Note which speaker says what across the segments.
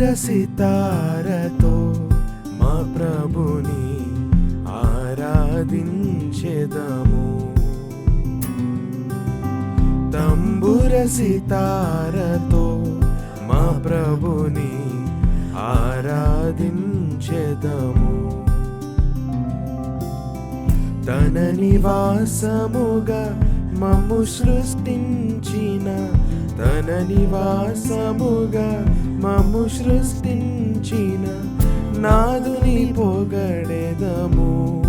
Speaker 1: తంబుర సితారతో మా ప్రభుని ఆరాధించెదము. తంబుర సితారతో మా ప్రభుని ఆరాధించెదము. తన నివాసముగా మమ్ము సృష్టించిన నివాసముగా మము సృష్టించిన నాదుని పొగడెదము.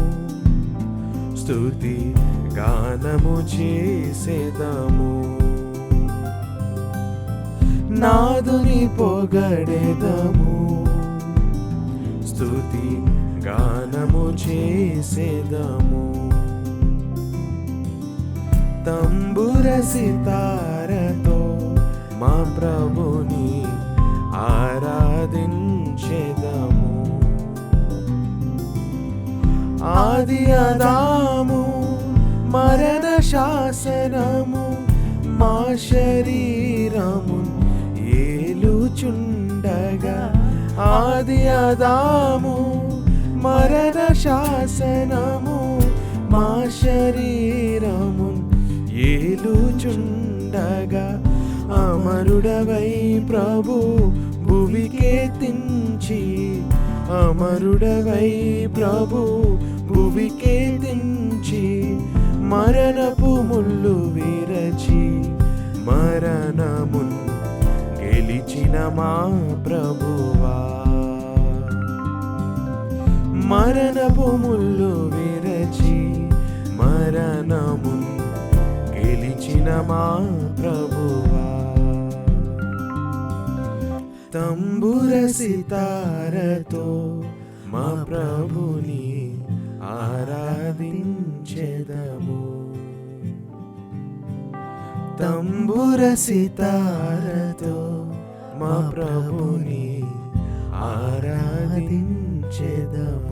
Speaker 1: స్తుతి గానము చేసేదము. నాదుని పొగడెదము. స్తుతి గానము చేసేదము. తంబుర సితారతో ప్రభుని ఆరాధించెదము. ఆది అదాము మరణ శాసనము మా శరీరము ఏలుచుండగా. ఆది అదాము మరణ శాసనము మా శరీరము ఏలుచుండగా. అమరుడవై ప్రభు భువికే తించి. అమరుడవై ప్రభు భువికే దించి మరణపు ముళ్ళు విరచి మరణమున్ గెలిచిన మా ప్రభువా. మరణపు ముళ్ళు విరచి మరణమున్ గెలిచిన మా ప్రభువా. తంబుర సితారతో మా ప్రభుని ఆరాధించెదము. తంబుర సితారతో మా ప్రభుని ఆరాధించెదము.